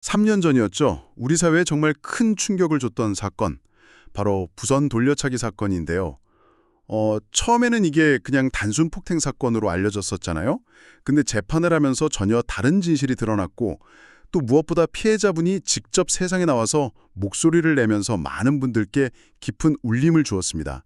3년 전이었죠. 우리 사회에 정말 큰 충격을 줬던 사건. 바로 부선 돌려차기 사건인데요. 어, 처음에는 이게 그냥 단순 폭행 사건으로 알려졌었잖아요. 근데 재판을 하면서 전혀 다른 진실이 드러났고 또 무엇보다 피해자분이 직접 세상에 나와서 목소리를 내면서 많은 분들께 깊은 울림을 주었습니다.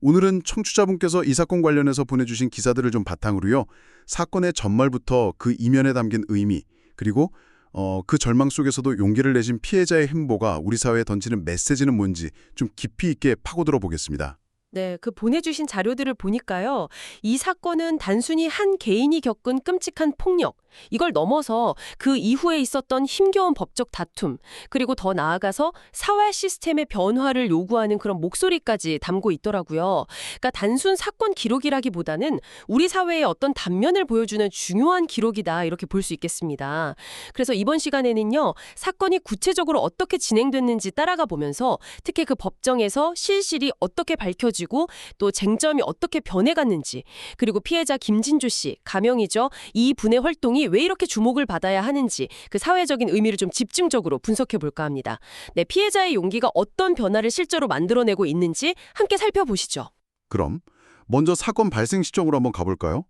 오늘은 청취자분께서 이 사건 관련해서 보내주신 기사들을 좀 바탕으로요. 사건의 전말부터 그 이면에 담긴 의미, 그리고 어, 그 절망 속에서도 용기를 내신 피해자의 행보가 우리 사회에 던지는 메시지는 뭔지 좀 깊이 있게 파고들어 보겠습니다. 네, 그 보내주신 자료들을 보니까요. 이 사건은 단순히 한 개인이 겪은 끔찍한 폭력, 이걸 넘어서 그 이후에 있었던 힘겨운 법적 다툼, 그리고 더 나아가서 사회 시스템의 변화를 요구하는 그런 목소리까지 담고 있더라고요. 그러니까 단순 사건 기록이라기보다는 우리 사회의 어떤 단면을 보여주는 중요한 기록이다 이렇게 볼 수 있겠습니다. 그래서 이번 시간에는요. 사건이 구체적으로 어떻게 진행됐는지 따라가 보면서 특히 그 법정에서 실실이 어떻게 밝혀지고 또 쟁점이 어떻게 변해갔는지 그리고 피해자 김진주 씨, 가명이죠. 이 분의 활동이 왜 이렇게 주목을 받아야 하는지 그 사회적인 의미를 좀 집중적으로 분석해 볼까 합니다. 네, 피해자의 용기가 어떤 변화를 실제로 만들어내고 있는지 함께 살펴보시죠. 그럼 먼저 사건 발생 시점으로 한번 가볼까요?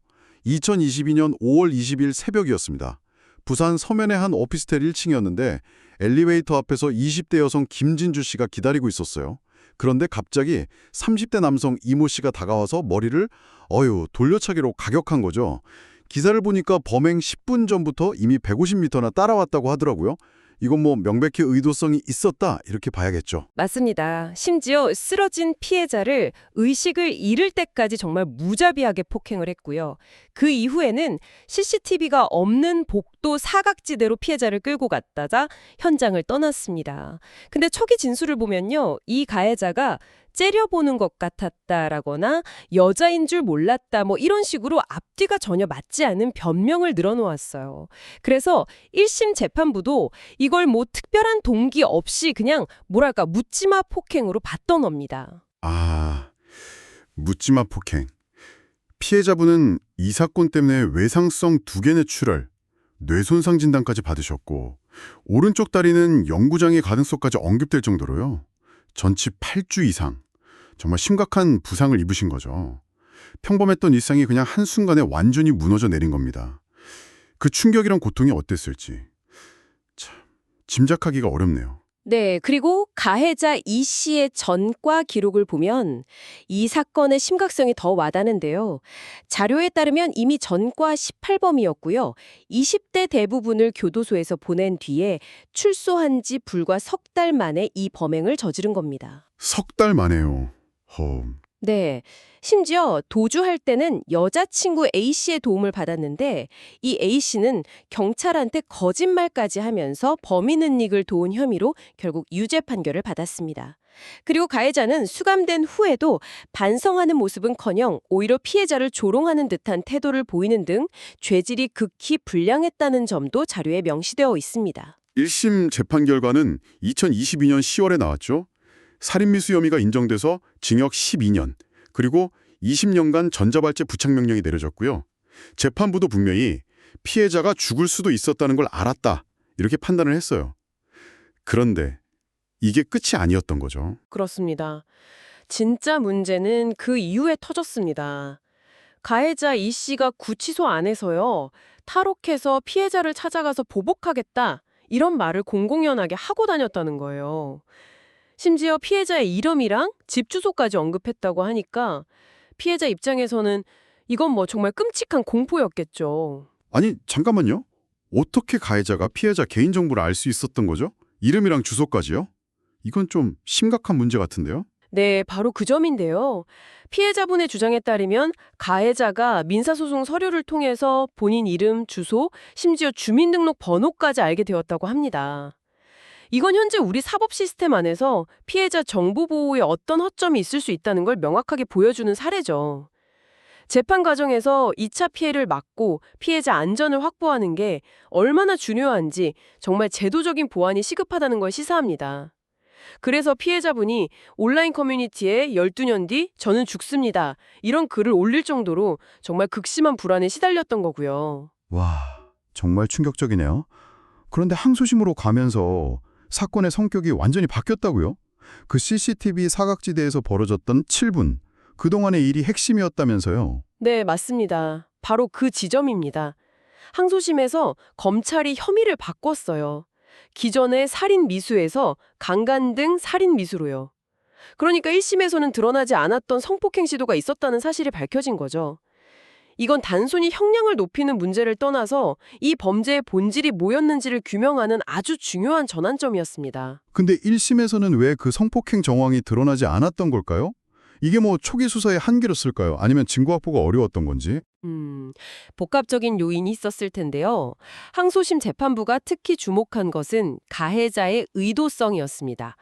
2022년 5월 20일 새벽이었습니다. 부산 서면의 한 오피스텔 1층이었는데 엘리베이터 앞에서 20대 여성 김진주 씨가 기다리고 있었어요. 그런데 갑자기 30대 남성 이모 씨가 다가와서 머리를 어유 돌려차기로 가격한 거죠. 기사를 보니까 범행 10분 전부터 이미 150m나 따라왔다고 하더라고요. 이건 뭐 명백히 의도성이 있었다 이렇게 봐야겠죠. 맞습니다. 심지어 쓰러진 피해자를 의식을 잃을 때까지 정말 무자비하게 폭행을 했고요. 그 이후에는 CCTV가 없는 복도 사각지대로 피해자를 끌고 갔다가 현장을 떠났습니다. 근데 초기 진술을 보면요. 이 가해자가 째려보는 것 같았다라거나 여자인 줄 몰랐다 뭐 이런 식으로 앞뒤가 전혀 맞지 않는 변명을 늘어놓았어요. 그래서 1심 재판부도 이걸 뭐 특별한 동기 없이 그냥 뭐랄까 묻지마 폭행으로 봤던 겁니다. 아, 묻지마 폭행. 피해자분은 이 사건 때문에 외상성 두 개 뇌출혈, 뇌손상 진단까지 받으셨고 오른쪽 다리는 영구장애 가능성까지 언급될 정도로요. 전치 8주 이상. 정말 심각한 부상을 입으신 거죠. 평범했던 일상이 그냥 한순간에 완전히 무너져 내린 겁니다. 그 충격이랑 고통이 어땠을지. 참, 짐작하기가 어렵네요. 네, 그리고 가해자 이 씨의 전과 기록을 보면 이 사건의 심각성이 더 와닿는데요. 자료에 따르면 이미 전과 18범이었고요. 20대 대부분을 교도소에서 보낸 뒤에 출소한 지 불과 석 달 만에 이 범행을 저지른 겁니다. 석 달 만에요. 허, 네. 심지어 도주할 때는 여자친구 A씨의 도움을 받았는데 이 A씨는 경찰한테 거짓말까지 하면서 범인 은닉을 도운 혐의로 결국 유죄 판결을 받았습니다. 그리고 가해자는 수감된 후에도 반성하는 모습은커녕 오히려 피해자를 조롱하는 듯한 태도를 보이는 등 죄질이 극히 불량했다는 점도 자료에 명시되어 있습니다. 1심 재판 결과는 2022년 10월에 나왔죠. 살인미수 혐의가 인정돼서 징역 12년, 그리고 20년간 전자발찌 부착 명령이 내려졌고요. 재판부도 분명히 피해자가 죽을 수도 있었다는 걸 알았다, 이렇게 판단을 했어요. 그런데 이게 끝이 아니었던 거죠. 그렇습니다. 진짜 문제는 그 이후에 터졌습니다. 가해자 이 씨가 구치소 안에서요. 탈옥해서 피해자를 찾아가서 보복하겠다. 이런 말을 공공연하게 하고 다녔다는 거예요. 심지어 피해자의 이름이랑 집 주소까지 언급했다고 하니까 피해자 입장에서는 이건 뭐 정말 끔찍한 공포였겠죠. 아니, 잠깐만요. 어떻게 가해자가 피해자 개인정보를 알 수 있었던 거죠? 이름이랑 주소까지요? 이건 좀 심각한 문제 같은데요? 네, 바로 그 점인데요. 피해자분의 주장에 따르면 가해자가 민사소송 서류를 통해서 본인 이름, 주소, 심지어 주민등록 번호까지 알게 되었다고 합니다. 이건 현재 우리 사법 시스템 안에서 피해자 정보 보호에 어떤 허점이 있을 수 있다는 걸 명확하게 보여주는 사례죠. 재판 과정에서 2차 피해를 막고 피해자 안전을 확보하는 게 얼마나 중요한지 정말 제도적인 보완이 시급하다는 걸 시사합니다. 그래서 피해자분이 온라인 커뮤니티에 12년 뒤 저는 죽습니다. 이런 글을 올릴 정도로 정말 극심한 불안에 시달렸던 거고요. 와, 정말 충격적이네요. 그런데 항소심으로 가면서 사건의 성격이 완전히 바뀌었다고요? 그 CCTV 사각지대에서 벌어졌던 7분, 그동안의 일이 핵심이었다면서요? 네, 맞습니다. 바로 그 지점입니다. 항소심에서 검찰이 혐의를 바꿨어요. 기존의 살인 미수에서 강간 등 살인 미수로요. 그러니까 1심에서는 드러나지 않았던 성폭행 시도가 있었다는 사실이 밝혀진 거죠. 이건 단순히 형량을 높이는 문제를 떠나서 이 범죄의 본질이 뭐였는지를 규명하는 아주 중요한 전환점이었습니다. 근데 1심에서는 왜 그 성폭행 정황이 드러나지 않았던 걸까요? 이게 뭐 초기 수사의 한계였을까요? 아니면 증거 확보가 어려웠던 건지? 음, 복합적인 요인이 있었을 텐데요. 항소심 재판부가 특히 주목한 것은 가해자의 의도성이었습니다.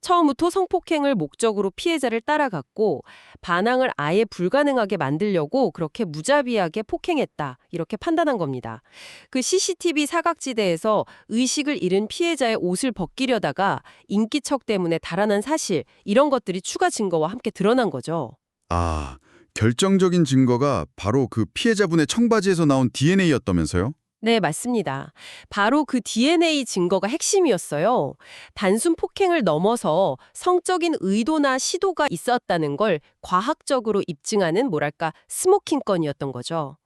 처음부터 성폭행을 목적으로 피해자를 따라갔고 반항을 아예 불가능하게 만들려고 그렇게 무자비하게 폭행했다. 이렇게 판단한 겁니다. 그 CCTV 사각지대에서 의식을 잃은 피해자의 옷을 벗기려다가 인기척 때문에 달아난 사실 이런 것들이 추가 증거와 함께 드러난 거죠. 아, 결정적인 증거가 바로 그 피해자분의 청바지에서 나온 DNA였다면서요? 네, 맞습니다. 바로 그 DNA 증거가 핵심이었어요. 단순 폭행을 넘어서 성적인 의도나 시도가 있었다는 걸 과학적으로 입증하는 뭐랄까 스모킹 건이었던 거죠.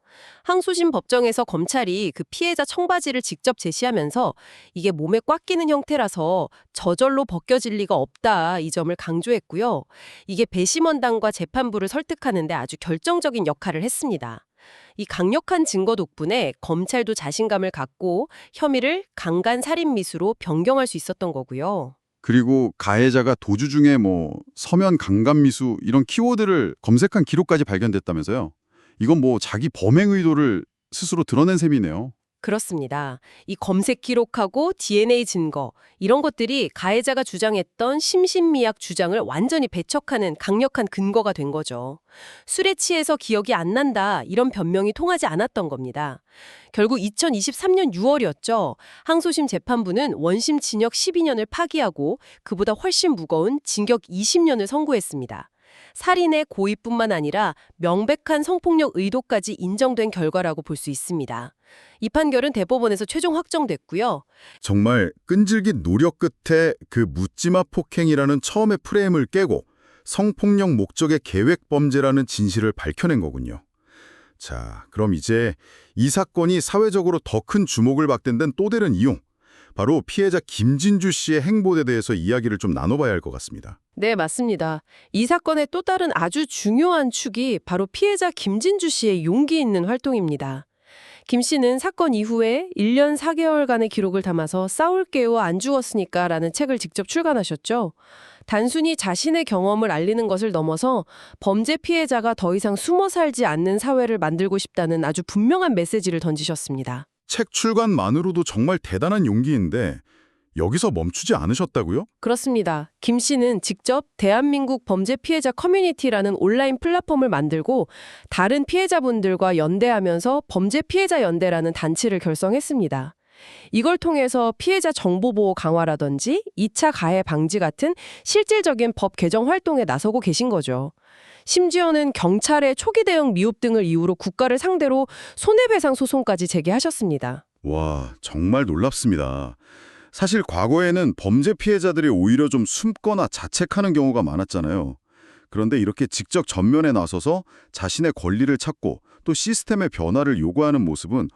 항소심 법정에서 검찰이 그 피해자 청바지를 직접 제시하면서 이게 몸에 꽉 끼는 형태라서 저절로 벗겨질 리가 없다 이 점을 강조했고요. 이게 배심원단과 재판부를 설득하는 데 아주 결정적인 역할을 했습니다. 이 강력한 증거 덕분에 검찰도 자신감을 갖고 혐의를 강간 살인 미수로 변경할 수 있었던 거고요. 그리고 가해자가 도주 중에 뭐 서면 강간 미수 이런 키워드를 검색한 기록까지 발견됐다면서요? 이건 뭐 자기 범행 의도를 스스로 드러낸 셈이네요. 그렇습니다. 이 검색 기록하고 DNA 증거 이런 것들이 가해자가 주장했던 심신미약 주장을 완전히 배척하는 강력한 근거가 된 거죠. 술에 취해서 기억이 안 난다 이런 변명이 통하지 않았던 겁니다. 결국 2023년 6월이었죠. 항소심 재판부는 원심 징역 12년을 파기하고 그보다 훨씬 무거운 징역 20년을 선고했습니다. 살인의 고의뿐만 아니라 명백한 성폭력 의도까지 인정된 결과라고 볼 수 있습니다. 이 판결은 대법원에서 최종 확정됐고요. 정말 끈질긴 노력 끝에 그 묻지마 폭행이라는 처음의 프레임을 깨고 성폭력 목적의 계획 범죄라는 진실을 밝혀낸 거군요. 자, 그럼 이제 이 사건이 사회적으로 더 큰 주목을 받게 된 또 다른 이용, 바로 피해자 김진주 씨의 행보에 대해서 이야기를 좀 나눠봐야 할 것 같습니다. 네, 맞습니다. 이 사건의 또 다른 아주 중요한 축이 바로 피해자 김진주 씨의 용기 있는 활동입니다. 김 씨는 사건 이후에 1년 4개월간의 기록을 담아서 싸울게요 안 죽었으니까 라는 책을 직접 출간하셨죠. 단순히 자신의 경험을 알리는 것을 넘어서 범죄 피해자가 더 이상 숨어 살지 않는 사회를 만들고 싶다는 아주 분명한 메시지를 던지셨습니다. 책 출간만으로도 정말 대단한 용기인데 여기서 멈추지 않으셨다고요? 그렇습니다. 김 씨는 직접 대한민국 범죄 피해자 커뮤니티라는 온라인 플랫폼을 만들고 다른 피해자분들과 연대하면서 범죄 피해자 연대라는 단체를 결성했습니다. 이걸 통해서 피해자 정보보호 강화라든지 2차 가해 방지 같은 실질적인 법 개정 활동에 나서고 계신 거죠. 심지어는 경찰의 초기 대응 미흡 등을 이유로 국가를 상대로 손해배상 소송까지 제기하셨습니다. 와, 정말 놀랍습니다. 사실 과거에는 범죄 피해자들이 오히려 좀 숨거나 자책하는 경우가 많았잖아요. 그런데 이렇게 직접 전면에 나서서 자신의 권리를 찾고 또 시스템의 변화를 요구하는 모습은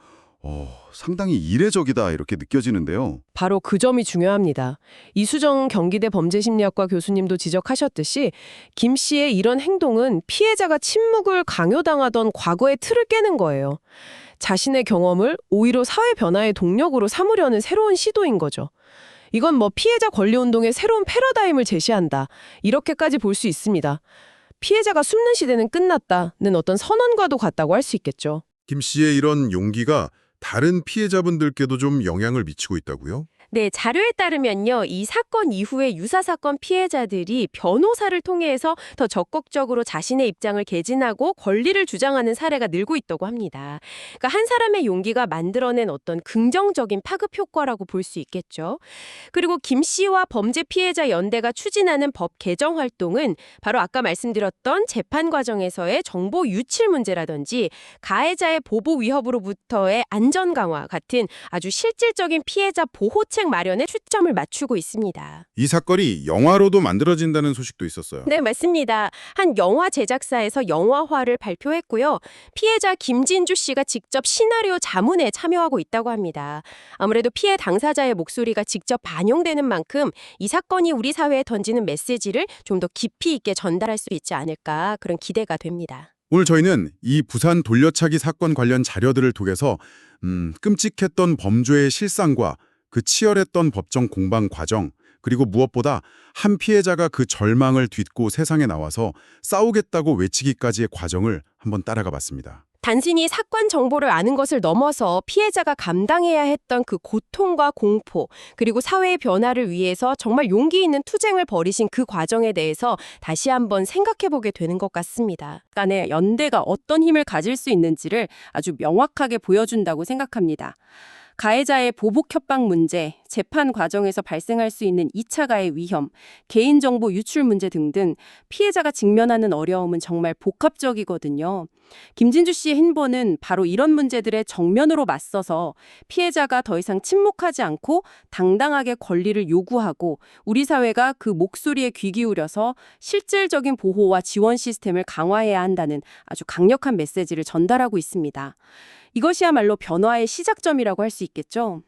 어, 상당히 이례적이다 이렇게 느껴지는데요. 바로 그 점이 중요합니다. 이수정 경기대 범죄심리학과 교수님도 지적하셨듯이 김 씨의 이런 행동은 피해자가 침묵을 강요당하던 과거의 틀을 깨는 거예요. 자신의 경험을 오히려 사회 변화의 동력으로 삼으려는 새로운 시도인 거죠. 이건 뭐 피해자 권리운동의 새로운 패러다임을 제시한다. 이렇게까지 볼 수 있습니다. 피해자가 숨는 시대는 끝났다는 어떤 선언과도 같다고 할 수 있겠죠. 김 씨의 이런 용기가 다른 피해자분들께도 좀 영향을 미치고 있다고요? 네, 자료에 따르면요. 이 사건 이후에 유사 사건 피해자들이 변호사를 통해서 더 적극적으로 자신의 입장을 개진하고 권리를 주장하는 사례가 늘고 있다고 합니다. 그러니까 한 사람의 용기가 만들어낸 어떤 긍정적인 파급 효과라고 볼 수 있겠죠. 그리고 김 씨와 범죄 피해자 연대가 추진하는 법 개정 활동은 바로 아까 말씀드렸던 재판 과정에서의 정보 유출 문제라든지 가해자의 보복 위협으로부터의 안전 강화 같은 아주 실질적인 피해자 보호 책 마련에 초점을 맞추고 있습니다. 이 사건이 영화로도 만들어진다는 소식도 있었어요. 네, 맞습니다. 한 영화 제작사에서 영화화를 발표했고요. 피해자 김진주 씨가 직접 시나리오 자문에 참여하고 있다고 합니다. 아무래도 피해 당사자의 목소리가 직접 반영되는 만큼 이 사건이 우리 사회에 던지는 메시지를 좀 더 깊이 있게 전달할 수 있지 않을까 그런 기대가 됩니다. 오늘 저희는 이 부산 돌려차기 사건 관련 자료들을 통해서 음, 끔찍했던 범죄의 실상과 그 치열했던 법정 공방 과정 그리고 무엇보다 한 피해자가 그 절망을 딛고 세상에 나와서 싸우겠다고 외치기까지의 과정을 한번 따라가 봤습니다. 단순히 사건 정보를 아는 것을 넘어서 피해자가 감당해야 했던 그 고통과 공포, 그리고 사회의 변화를 위해서 정말 용기 있는 투쟁을 벌이신 그 과정에 대해서 다시 한번 생각해 보게 되는 것 같습니다. 간의 연대가 어떤 힘을 가질 수 있는지를 아주 명확하게 보여준다고 생각합니다. 가해자의 보복 협박 문제, 재판 과정에서 발생할 수 있는 2차 가해 위험, 개인정보 유출 문제 등등 피해자가 직면하는 어려움은 정말 복합적이거든요. 김진주 씨의 hin보는 바로 이런 문제들에 정면으로 맞서서 피해자가 더 이상 침묵하지 않고 당당하게 권리를 요구하고 우리 사회가 그 목소리에 귀 기울여서 실질적인 보호와 지원 시스템을 강화해야 한다는 아주 강력한 메시지를 전달하고 있습니다. 이것이야말로 변화의 시작점이라고 할 수 있겠죠.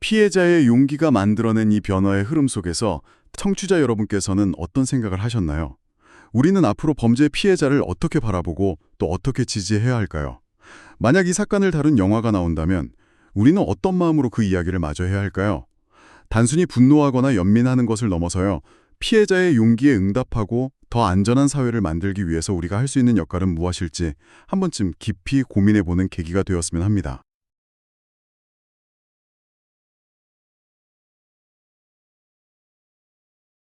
피해자의 용기가 만들어낸 이 변화의 흐름 속에서 청취자 여러분께서는 어떤 생각을 하셨나요? 우리는 앞으로 범죄 피해자를 어떻게 바라보고 또 어떻게 지지해야 할까요? 만약 이 사건을 다룬 영화가 나온다면 우리는 어떤 마음으로 그 이야기를 마저 해야 할까요? 단순히 분노하거나 연민하는 것을 넘어서요. 피해자의 용기에 응답하고 더 안전한 사회를 만들기 위해서 우리가 할 수 있는 역할은 무엇일지 한 번쯤 깊이 고민해보는 계기가 되었으면 합니다.